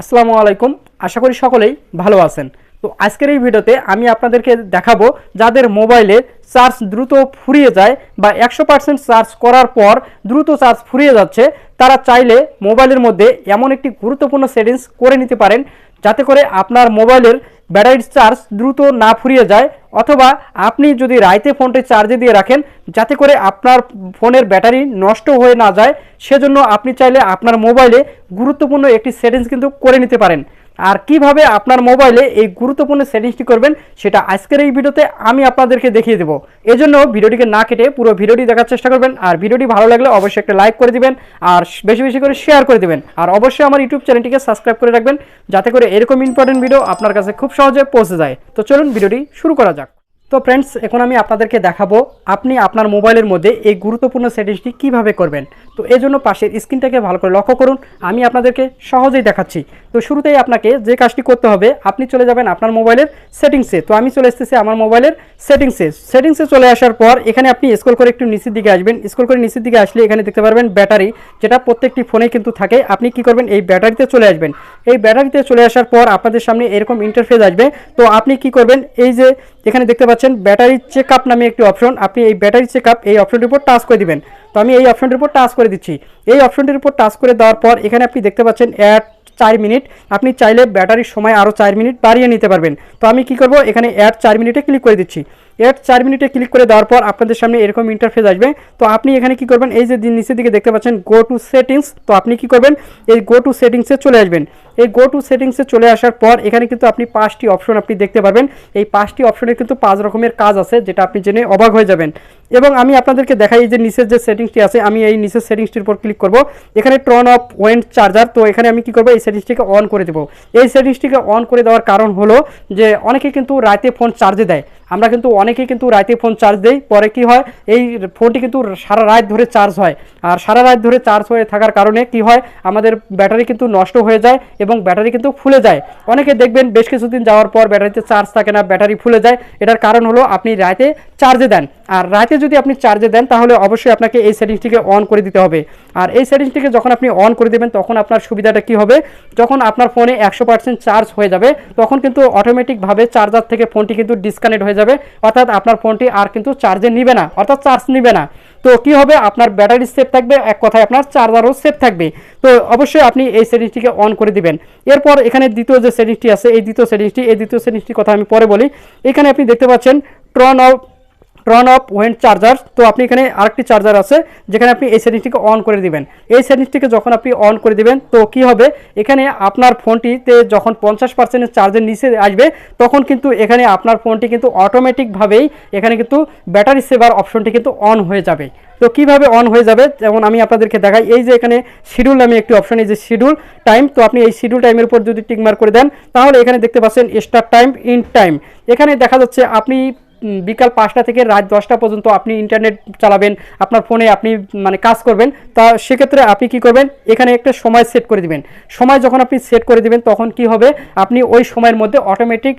আসসালামু আলাইকুম। আশা করি সকলেই ভালো আছেন। তো আজকের এই ভিডিওতে আমি আপনাদেরকে দেখাবো যাদের মোবাইলে চার্জ দ্রুত ফুরিয়ে যায় বা একশো পার্সেন্ট চার্জ করার পর দ্রুত চার্জ ফুরিয়ে যাচ্ছে, তারা চাইলে মোবাইলের মধ্যে এমন একটি গুরুত্বপূর্ণ সেটিংস করে নিতে পারেন, যাতে করে আপনার মোবাইলের ব্যাটারির চার্জ দ্রুত না ফুরিয়ে যায় অথবা আপনি যদি রাইতে ফোনটি চার্জে দিয়ে রাখেন, যাতে করে আপনার ফোনের ব্যাটারি নষ্ট হয়ে না যায়, সেজন্য আপনি চাইলে আপনার মোবাইলে গুরুত্বপূর্ণ একটি সেটিংস কিন্তু করে নিতে পারেন। আর কীভাবে আপনার মোবাইলে এই গুরুত্বপূর্ণ সেটিংসটি করবেন সেটা আজকের এই ভিডিওতে আমি আপনাদেরকে দেখিয়ে দেবো। এজন্য ভিডিওটিকে না কেটে পুরো ভিডিওটি দেখার চেষ্টা করবেন আর ভিডিওটি ভালো লাগলে অবশ্যই একটা লাইক করে দিবেন আর বেশি বেশি করে শেয়ার করে দিবেন। আর অবশ্যই আমার ইউটিউব চ্যানেলটিকে সাবস্ক্রাইব করে রাখবেন যাতে করে এরকম ইম্পর্টেন্ট ভিডিও আপনার কাছে খুব সহজে পৌঁছে যায়। তো চলুন ভিডিওটি শুরু করা যাক। তো ফ্রেন্ডস এখন আমি আপনাদেরকে দেখাবো আপনি আপনার মোবাইলের মধ্যে এই গুরুত্বপূর্ণ সেটিংসটি কীভাবে করবেন। তো এই জন্য পাশের স্ক্রিনটাকে ভালো করে লক্ষ্য করুন, আমি আপনাদেরকে সহজেই দেখাচ্ছি। তো শুরুতেই আপনাকে যে কাজটি করতে হবে, আপনি চলে যাবেন আপনার মোবাইলের সেটিংসে তো আমি চলে এসেছি আমার মোবাইলের সেটিংসে সেটিংসে চলে আসার পর এখানে আপনি স্ক্রল করে একটু নিচের দিকে আসবেন। স্ক্রল করে নিচের দিকে আসলে এখানে দেখতে পারবেন ব্যাটারি যেটা প্রত্যেকটি ফোনে কিন্তু থাকে। আপনি কি করবেন, এই ব্যাটারিতে চলে আসবেন। এই ব্যাটারিতে চলে আসার পর আপনাদের সামনে এরকম ইন্টারফেস আসবে। তো আপনি কি করবেন, এই যে এখানে দেখতে পাচ্ছেন ব্যাটারি চেক আপ নামে একটি অপশন। আপনি এই ব্যাটারি চেক আপ এই অপশনটির উপর টাচ করে দিবেন। তো আমি এই অপশনটির উপর টাচ করে দিচ্ছি। এই অপশনটির উপর টাচ করে দেওয়ার পর এখানে আপনি দেখতে পাচ্ছেন অ্যাড চার মিনিট। আপনি চাইলে ব্যাটারির সময় আরও চার মিনিট বাড়িয়ে নিতে পারবেন। তো আমি কি করব? এখানে অ্যাড চার মিনিটে ক্লিক করে দিচ্ছি। অ্যাড চার মিনিটে ক্লিক করে দেওয়ার পর আপনাদের সামনে এরকম ইন্টারফেস আসবে। তো আপনি এখানে কি করবেন? এই যে নিচের দিকে দেখতে পাচ্ছেন গো টু সেটিংস তো আপনি কি করবেন? এই গো টু সেটিংসে চলে আসবেন। এই গো টু সেটিংসে চলে আসার পর এখানে কিন্তু আপনি পাঁচটি অপশন আপনি দেখতে পারবেন। এই পাঁচটি অপশনের কিন্তু পাঁচ রকমের কাজ আছে, যেটা আপনি জেনে অবাক হয়ে যাবেন। এবং আমি আপনাদেরকে দেখাই যে নিচের যে সেটিংসটি আছে, আমি এই নিচের সেটিংসটির উপর ক্লিক করব। এখানে টর্ন অফ ওয়েন্ট চার্জার তো এখানে আমি কি করব? এই সেটিংসটিকে অন করে দেবো। এই সেটিংসটিকে অন করে দেওয়ার কারণ হলো যে অনেকে কিন্তু রাতে ফোন চার্জে দেয়। আমরা কিন্তু অনেকেই কিন্তু রাতে ফোন চার্জ দেই। পরে কি হয়? এই ফোনটি কিন্তু সারা রাত ধরে চার্জ হয়। আর সারা রাত ধরে চার্জ হয়ে থাকার কারণে কি হয়? আমাদের ব্যাটারি কিন্তু নষ্ট হয়ে যায় এবং ব্যাটারি কিন্তু ফুলে যায়। অনেকে দেখবেন বেশ কিছুদিন যাওয়ার পর ব্যাটারিতে চার্জ থাকে না, ব্যাটারি ফুলে যায়। এটার কারণ হলো আপনি রাতে চার্জে দেন। আর রাতে যদি আপনি চার্জে দেন, তাহলে অবশ্যই আপনাকে এই সেটিংসটিকে অন করে দিতে হবে। আর এই সেটিংসটিকে যখন আপনি অন করে দেবেন, তখন আপনার সুবিধাটা কি হবে? যখন আপনার ফোনে একশো পার্সেন্ট চার্জ হয়ে যাবে, তখন কিন্তু অটোমেটিকভাবে চার্জার থেকে ফোনটি কিন্তু ডিসকানেক্ট হয়ে যাবে। অর্থাৎ আপনার ফোনটি আর কিন্তু চার্জে নিবে না, অর্থাৎ চার্জ নিবে না। তো কি হবে? আপনার ব্যাটারি সেফ থাকবে, এক কথায় আপনার চার্জারও সেফ থাকবে। তো অবশ্যই আপনি এই সেটিংসটিকে অন করে দিবেন। এরপর এখানে দ্বিতীয় যে সেটিংসটি আছে, এই দ্বিতীয় সেটিংসটি এই দ্বিতীয় সেটিংসটির কথা আমি পরে বলি। এখানে আপনি দেখতে পাচ্ছেন turn off turn off went charger তো আপনি এখানে আরেকটি চার্জার আছে, যেখানে আপনি এই সেটিংসটিকে অন করে দিবেন। এই সেটিংসটিকে যখন আপনি অন করে দিবেন, তো কি হবে? এখানে আপনার ফোনটিতে যখন পঞ্চাশ পার্সেন্টের চার্জের নিচে আসবে, তখন কিন্তু এখানে আপনার ফোনটি কিন্তু অটোমেটিকভাবেই এখানে কিন্তু ব্যাটারি সেভার অপশনটি কিন্তু অন হয়ে যাবে। তো কীভাবে অন হয়ে যাবে? যেমন আমি আপনাদেরকে দেখাই, এই যে এখানে শিডিউল নামে একটি অপশন এই যে শিডিউল টাইম তো আপনি এই শিডিউল টাইমের উপর যদি টিকমার করে দেন, তাহলে এখানে দেখতে পাচ্ছেন স্টার্ট টাইম ইন টাইম এখানে দেখা যাচ্ছে আপনি বিকাল পাঁচটা থেকে রাত দশটা পর্যন্ত আপনি ইন্টারনেট চালাবেন, আপনার ফোনে আপনি মানে কাজ করবেন। তা সেক্ষেত্রে আপনি কি করবেন? এখানে একটা সময় সেট করে দিবেন। সময় যখন আপনি সেট করে দিবেন, তখন কি হবে? আপনি ওই সময়ের মধ্যে অটোমেটিক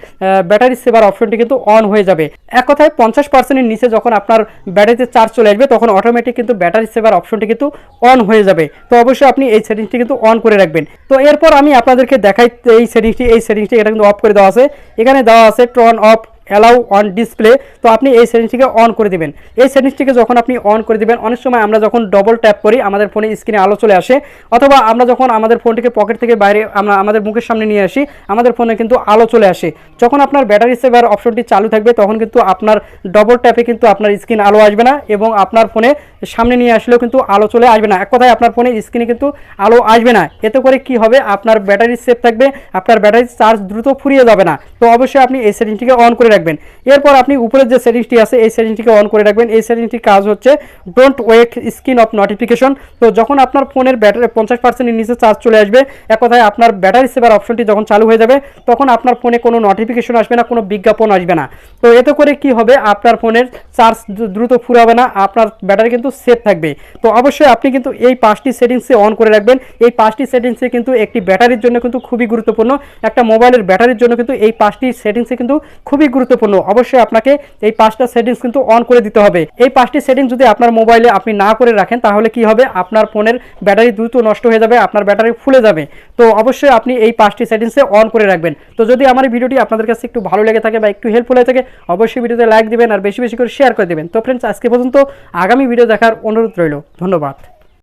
ব্যাটারি সেভার অপশনটি কিন্তু অন হয়ে যাবে। এক কথায় পঞ্চাশ পার্সেন্টের নিচে যখন আপনার ব্যাটারিতে চার্জ চলে আসবে, তখন অটোমেটিক কিন্তু ব্যাটারি সেভার অপশনটি কিন্তু অন হয়ে যাবে। তো অবশ্যই আপনি এই সেটিংসটি কিন্তু অন করে রাখবেন। তো এরপর আমি আপনাদেরকে দেখাই এই সেটিংসটি এই সেটিংসটি এটা কিন্তু অফ করে দেওয়া আছে। এখানে দেওয়া আছে turn off allow on display তো আপনি এই সেটিংসটিকে অন করে দিবেন। এই সেটিংসটিকে যখন আপনি অন করে দিবেন, অনেক সময় আমরা যখন ডবল ট্যাপ করি, আমাদের ফোনে স্ক্রিনে আলো চলে আসে, অথবা আমরা যখন আমাদের ফোনটিকে পকেট থেকে বাইরে, আমরা আমাদের মুখের সামনে নিয়ে আসি, আমাদের ফোনে কিন্তু আলো চলে আসে। যখন আপনার ব্যাটারি সেভার অপশনটি চালু থাকবে, তখন কিন্তু আপনার ডবল ট্যাপে কিন্তু আপনার স্ক্রিন আলো আসবে না, এবং আপনার ফোনে সামনে নিয়ে আসলেও কিন্তু আলো চলে আসবে না। এক কথায় আপনার ফোনে স্ক্রিনে কিন্তু আলো আসবে না। এতে করে কি হবে? আপনার ব্যাটারি সেফ থাকবে, আপনার ব্যাটারি চার্জ দ্রুত ফুরিয়ে যাবে না। তো অবশ্যই আপনি এই সেটিংসটিকে অন করে রাখবেন। এরপর আপনি উপরের যে সেটিংসটি আছে, এই সেটিংসটিকে অন করে রাখবেন। এই সেটিংসটির কাজ হচ্ছে don't wait screen off notification তো যখন আপনার ফোনের ব্যাটারি পঞ্চাশ পার্সেন্টের নিচে চার্জ চলে আসবে, এক কথায় আপনার ব্যাটারি সেভার অপশনটি যখন চালু হয়ে যাবে, তখন আপনার ফোনে কোনো নোটিফিকেশন আসবে না, কোনো বিজ্ঞাপন আসবে না। তো এতে করে কি হবে? আপনার ফোনের চার্জ দ্রুত ফুরাবে না, আপনার ব্যাটারি কিন্তু সেফ থাকবে। তো অবশ্যই আপনি কিন্তু এই পাঁচটি সেটিংসে অন করে রাখবেন। এই পাঁচটি সেটিংসে কিন্তু একটি ব্যাটারির জন্য কিন্তু খুবই গুরুত্বপূর্ণ। একটা মোবাইলের ব্যাটারির জন্য কিন্তু এই পাঁচটি সেটিংসে কিন্তু খুবই গুরুত্ব গুরুত্বপূর্ণ। অবশ্যই আপনাকে এই পাঁচটা সেটিংস কিন্তু অন করে দিতে হবে। এই পাঁচটি সেটিংস যদি আপনার মোবাইলে আপনি না করে রাখেন, তাহলে কি হবে? আপনার ফোনের ব্যাটারি দ্রুত নষ্ট হয়ে যাবে, আপনার ব্যাটারি ফুলে যাবে। তো অবশ্যই আপনি এই পাঁচটি সেটিংসে অন করে রাখবেন। তো যদি আমার এই ভিডিওটি আপনাদের কাছে একটু ভালো লেগে থাকে বা একটু হেল্পফুল হয়ে থাকে, অবশ্যই ভিডিওতে লাইক দিবেন আর বেশি বেশি করে শেয়ার করে দেবেন। তো ফ্রেন্ডস আজকে পর্যন্ত আগামী ভিডিও দেখার অনুরোধ রইল। ধন্যবাদ।